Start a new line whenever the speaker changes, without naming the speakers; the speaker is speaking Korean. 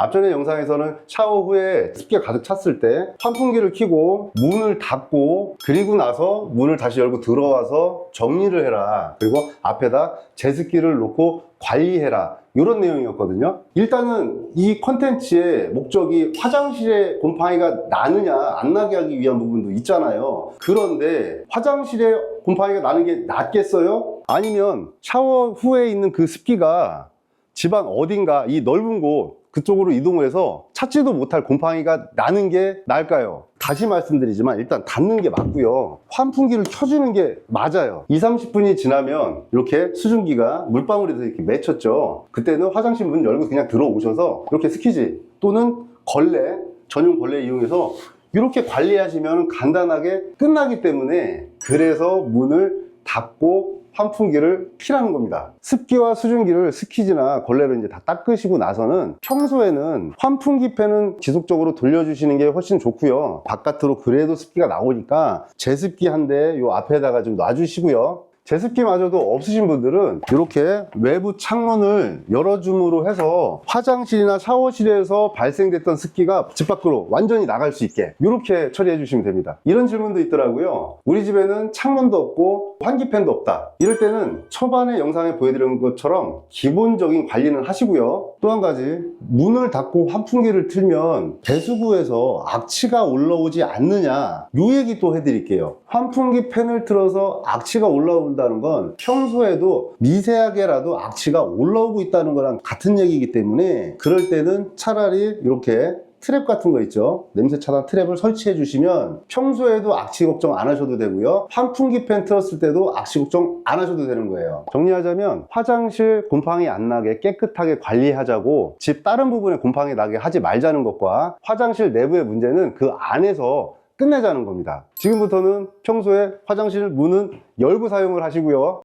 앞전에 영상에서는 샤워 후에 습기가 가득 찼을 때 환풍기를 켜고 문을 닫고 그리고 나서 문을 다시 열고 들어와서 정리를 해라. 그리고 앞에다 제습기를 놓고 관리해라. 이런 내용이었거든요. 일단은 이 컨텐츠의 목적이 화장실에 곰팡이가 나느냐 안 나게 하기 위한 부분도 있잖아요. 그런데 화장실에 곰팡이가 나는 게 낫겠어요? 아니면 샤워 후에 있는 그 습기가 집안 어딘가 이 넓은 곳 그쪽으로 이동을 해서 찾지도 못할 곰팡이가 나는 게 나을까요? 다시 말씀드리지만 일단 닫는 게 맞고요. 환풍기를 켜주는 게 맞아요. 2, 30분이 지나면 이렇게 수증기가 물방울에서 이렇게 맺혔죠. 그때는 화장실 문 열고 그냥 들어오셔서 이렇게 스키지 또는 걸레, 전용 걸레 이용해서 이렇게 관리하시면 간단하게 끝나기 때문에 그래서 문을 닫고 환풍기를 키라는 겁니다. 습기와 수증기를 스키지나 걸레로 이제 다 닦으시고 나서는 평소에는 환풍기 팬은 지속적으로 돌려주시는 게 훨씬 좋고요. 바깥으로 그래도 습기가 나오니까 제습기 한 대 요 앞에다가 좀 놔주시고요. 제습기마저도 없으신 분들은 이렇게 외부 창문을 열어줌으로 해서 화장실이나 샤워실에서 발생됐던 습기가 집 밖으로 완전히 나갈 수 있게 이렇게 처리해 주시면 됩니다. 이런 질문도 있더라고요. 우리 집에는 창문도 없고 환기팬도 없다. 이럴 때는 초반에 영상에 보여드린 것처럼 기본적인 관리는 하시고요. 또 한 가지 문을 닫고 환풍기를 틀면 배수구에서 악취가 올라오지 않느냐 이 얘기 또 해드릴게요. 환풍기 팬을 틀어서 악취가 올라온다는 건 평소에도 미세하게라도 악취가 올라오고 있다는 거랑 같은 얘기이기 때문에 그럴 때는 차라리 이렇게 트랩 같은 거 있죠. 냄새 차단 트랩을 설치해 주시면 평소에도 악취 걱정 안 하셔도 되고요. 환풍기 팬 틀었을 때도 악취 걱정 안 하셔도 되는 거예요. 정리하자면 화장실 곰팡이 안 나게 깨끗하게 관리하자고 집 다른 부분에 곰팡이 나게 하지 말자는 것과 화장실 내부의 문제는 그 안에서 끝내자는 겁니다. 지금부터는 평소에 화장실 문은 열고 사용을 하시고요